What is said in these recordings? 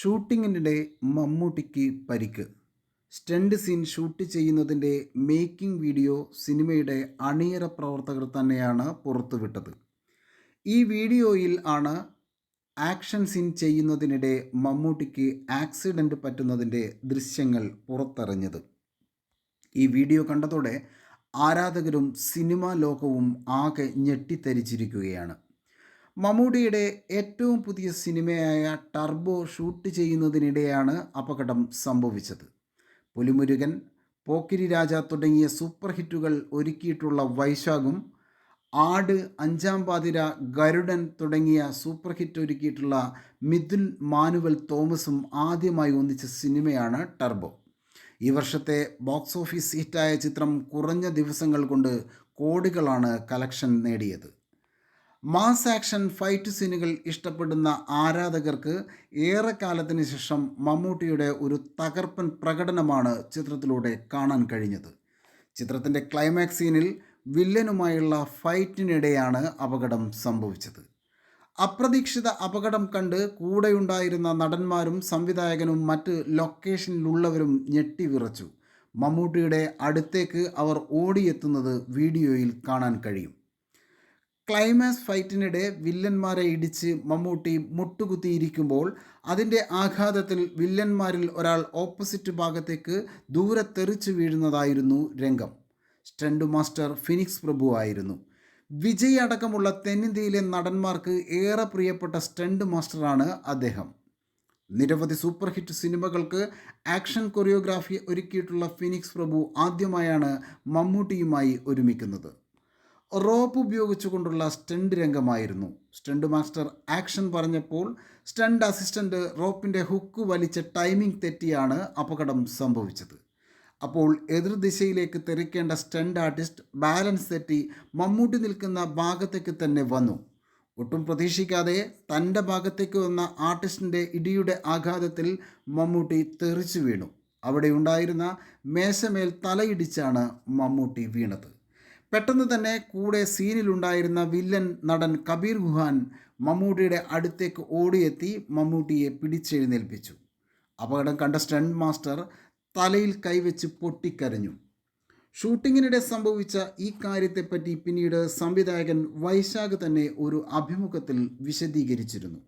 ഷൂട്ടിങ്ങിനിടെ മമ്മൂട്ടിക്ക് പരിക്ക്. Stunt scene shoot ചെയ്യുന്നതിന്റെ മേക്കിംഗ് വീഡിയോ സിനിമയുടെ അണിയറ പ്രവർത്തകർ തന്നെയാണ് പുറത്തുവിട്ടത്. ഈ വീഡിയോയിൽ ആണ് ആക്ഷൻ സീൻ ചെയ്യുന്നതിനിടെ മമ്മൂട്ടിക്ക് ആക്സിഡന്റ് പറ്റുന്നതിന്റെ ദൃശ്യങ്ങൾ പുറത്തറിഞ്ഞത്. ഈ വീഡിയോ കണ്ടതോടെ ആരാധകരും സിനിമാ ലോകവും ആകെ ഞെട്ടിത്തരിച്ചിരിക്കുകയാണ്. മമ്മൂട്ടിയുടെ ഏറ്റവും പുതിയ സിനിമയായ ടർബോ ഷൂട്ട് ചെയ്യുന്നതിനിടെയാണ് അപകടം സംഭവിച്ചത്. പുലിമുരുകൻ പോക്കിരി രാജ തുടങ്ങിയ സൂപ്പർ ഹിറ്റുകൾ ഒരുക്കിയിട്ടുള്ള വൈശാഖും ആട് അഞ്ചാം പാതിര ഗരുഡൻ തുടങ്ങിയ സൂപ്പർ ഹിറ്റ് ഒരുക്കിയിട്ടുള്ള മിഥുൻ മാനുവൽ തോമസും ആദ്യമായി ഒന്നിച്ച സിനിമയാണ് ടർബോ. ഈ വർഷത്തെ ബോക്സ് ഓഫീസ് ഹിറ്റായ ചിത്രം കുറഞ്ഞ ദിവസങ്ങൾ കൊണ്ട് കോടികളാണ് കളക്ഷൻ നേടിയത്. മാസ് ആക്ഷൻ ഫൈറ്റ് സീനുകൾ ഇഷ്ടപ്പെടുന്ന ആരാധകർക്ക് ഏറെക്കാലത്തിന് ശേഷം മമ്മൂട്ടിയുടെ ഒരു തകർപ്പൻ പ്രകടനമാണ് ചിത്രത്തിലൂടെ കാണാൻ കഴിഞ്ഞത്. ചിത്രത്തിന്റെ ക്ലൈമാക്സ് സീനിൽ വില്ലനുമായുള്ള ഫൈറ്റിനിടെയാണ് അപകടം സംഭവിച്ചത്. അപ്രതീക്ഷിത അപകടം കണ്ട് കൂടെയുണ്ടായിരുന്ന നടന്മാരും സംവിധായകനും മറ്റ് ലൊക്കേഷനിലുള്ളവരും ഞെട്ടിവിറച്ചു. മമ്മൂട്ടിയുടെ അടുത്തേക്ക് അവർ ഓടിയെത്തുന്നത് വീഡിയോയിൽ കാണാൻ കഴിയും. ക്ലൈമാക്സ് ഫൈറ്റിനിടെ വില്ലന്മാരെ ഇടിച്ച് മമ്മൂട്ടി മുട്ടുകുത്തിയിരിക്കുമ്പോൾ അതിന്റെ ആഘാതത്തിൽ വില്ലന്മാരിൽ ഒരാൾ ഓപ്പോസിറ്റ് ഭാഗത്തേക്ക് ദൂരെ തെറിച്ചു വീഴുന്നതായിരുന്നു രംഗം. സ്റ്റണ്ട് മാസ്റ്റർ ഫിനിക്സ് പ്രഭു ആയിരുന്നു. വിജയ് അടക്കമുള്ള തെന്നിന്ത്യയിലെ നടന്മാർക്ക് ഏറെ പ്രിയപ്പെട്ട സ്റ്റണ്ട് മാസ്റ്ററാണ് അദ്ദേഹം. നിരവധി സൂപ്പർ ഹിറ്റ് സിനിമകൾക്ക് ആക്ഷൻ കൊറിയോഗ്രാഫി ഒരുക്കിയിട്ടുള്ള ഫിനിക്സ് പ്രഭു ആദ്യമായാണ് മമ്മൂട്ടിയുമായി ഒരുമിക്കുന്നത്. റോപ്പ് ഉപയോഗിച്ചുകൊണ്ടുള്ള സ്റ്റണ്ട് രംഗമായിരുന്നു. സ്റ്റണ്ട് മാസ്റ്റർ ആക്ഷൻ പറഞ്ഞപ്പോൾ സ്റ്റണ്ട് അസിസ്റ്റന്റ് റോപ്പിന്റെ ഹുക്ക് വലിച്ച ടൈമിംഗ് തെറ്റിയാണ് അപകടം സംഭവിച്ചത്. അപ്പോൾ എതിർദിശയിലേക്ക് തെറിക്കേണ്ട സ്റ്റണ്ട് ആർട്ടിസ്റ്റ് ബാലൻസ് തെറ്റി മമ്മൂട്ടി നിൽക്കുന്ന ഭാഗത്തേക്ക് തന്നെ വന്നു. ഒട്ടും പ്രതീക്ഷിക്കാതെ തന്റെ ഭാഗത്തേക്ക് വന്ന ആർട്ടിസ്റ്റിന്റെ ഇടിയുടെ ആഘാതത്തിൽ മമ്മൂട്ടി തെറിച്ചു വീണു. അവിടെ ഉണ്ടായിരുന്ന മേശമേൽ തലയിടിച്ചാണ് മമ്മൂട്ടി വീണത്. പെട്ടെന്ന് തന്നെ കൂടെ സീനിലുണ്ടായിരുന്ന വില്ലൻ നടൻ കബീർ ഗുഹാൻ മമ്മൂട്ടിയുടെ അടുത്തേക്ക് ഓടിയെത്തി മമ്മൂട്ടിയെ പിടിച്ചെഴുന്നേൽപ്പിച്ചു. അപകടം കണ്ട സ്റ്റണ്ട് മാസ്റ്റർ തലയിൽ കൈവച്ച് പൊട്ടിക്കരഞ്ഞു. ഷൂട്ടിങ്ങിനിടെ സംഭവിച്ച ഈ കാര്യത്തെപ്പറ്റി പിന്നീട് സംവിധായകൻ വൈശാഖ് തന്നെ ഒരു അഭിമുഖത്തിൽ വിശദീകരിച്ചിരുന്നു.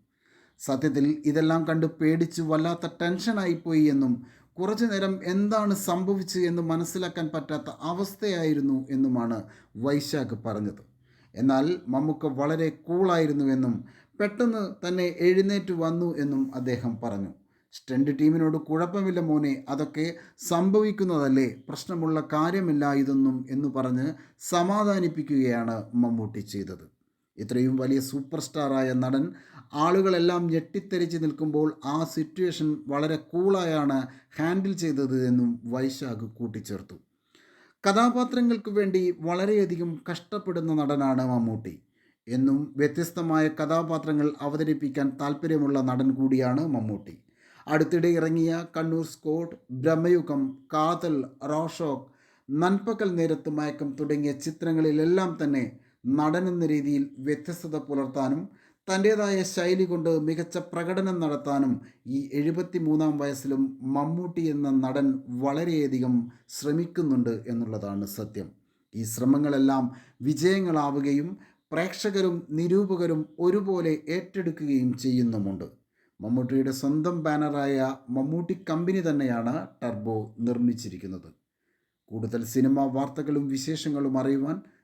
സത്യത്തിൽ ഇതെല്ലാം കണ്ട് പേടിച്ച് വല്ലാത്ത ടെൻഷനായിപ്പോയി എന്നും കുറച്ചു നേരം എന്താണ് സംഭവിച്ചത് എന്ന് മനസ്സിലാക്കാൻ പറ്റാത്ത അവസ്ഥയായിരുന്നു എന്നുമാണ് വൈശാഖ് പറഞ്ഞത്. എന്നാൽ മമ്മൂക്ക വളരെ കൂളായിരുന്നുവെന്നും പെട്ടെന്ന് തന്നെ എഴുന്നേറ്റ് വന്നു എന്നും അദ്ദേഹം പറഞ്ഞു. സ്റ്റണ്ട് ടീമിനോട് കുഴപ്പമില്ല മോനെ അതൊക്കെ സംഭവിക്കുന്നതല്ലേ? പ്രശ്നമുള്ള കാര്യമില്ല ഇതൊന്നും എന്ന് പറഞ്ഞ് സമാധാനിപ്പിക്കുകയാണ് മമ്മൂട്ടി ചെയ്തത്. ഇത്രയും വലിയ സൂപ്പർ സ്റ്റാറായ നടൻ ആളുകളെല്ലാം ഞെട്ടിത്തെരിച്ച് നിൽക്കുമ്പോൾ ആ സിറ്റുവേഷൻ വളരെ കൂളായാണ് ഹാൻഡിൽ ചെയ്തത് എന്നും വൈശാഖ് കൂട്ടിച്ചേർത്തു. കഥാപാത്രങ്ങൾക്ക് വേണ്ടി വളരെയധികം കഷ്ടപ്പെടുന്ന നടനാണ് മമ്മൂട്ടി. എന്നും വ്യത്യസ്തമായ കഥാപാത്രങ്ങൾ അവതരിപ്പിക്കാൻ താല്പര്യമുള്ള നടൻ കൂടിയാണ് മമ്മൂട്ടി. അടുത്തിടെ ഇറങ്ങിയ കണ്ണൂർ സ്കോട്ട് ബ്രഹ്മയുഗം കാതൽ റോഷോക്ക് നൻപകൽ നേരത്ത് മയക്കം തുടങ്ങിയ ചിത്രങ്ങളിലെല്ലാം തന്നെ നടനെന്ന രീതിയിൽ വ്യത്യസ്തത പുലർത്താനും തന്റേതായ ശൈലി കൊണ്ട് മികച്ച പ്രകടനം നടത്താനും ഈ എഴുപത്തി മൂന്നാം വയസ്സിലും മമ്മൂട്ടി എന്ന നടൻ വളരെയധികം ശ്രമിക്കുന്നുണ്ട് എന്നുള്ളതാണ് സത്യം. ഈ ശ്രമങ്ങളെല്ലാം വിജയങ്ങളാവുകയും പ്രേക്ഷകരും നിരൂപകരും ഒരുപോലെ ഏറ്റെടുക്കുകയും ചെയ്യുന്നുമുണ്ട്. മമ്മൂട്ടിയുടെ സ്വന്തം ബാനറായ മമ്മൂട്ടി കമ്പനി തന്നെയാണ് ടർബോ നിർമ്മിച്ചിരിക്കുന്നത്. കൂടുതൽ സിനിമാ വാർത്തകളും വിശേഷങ്ങളും അറിയുവാൻ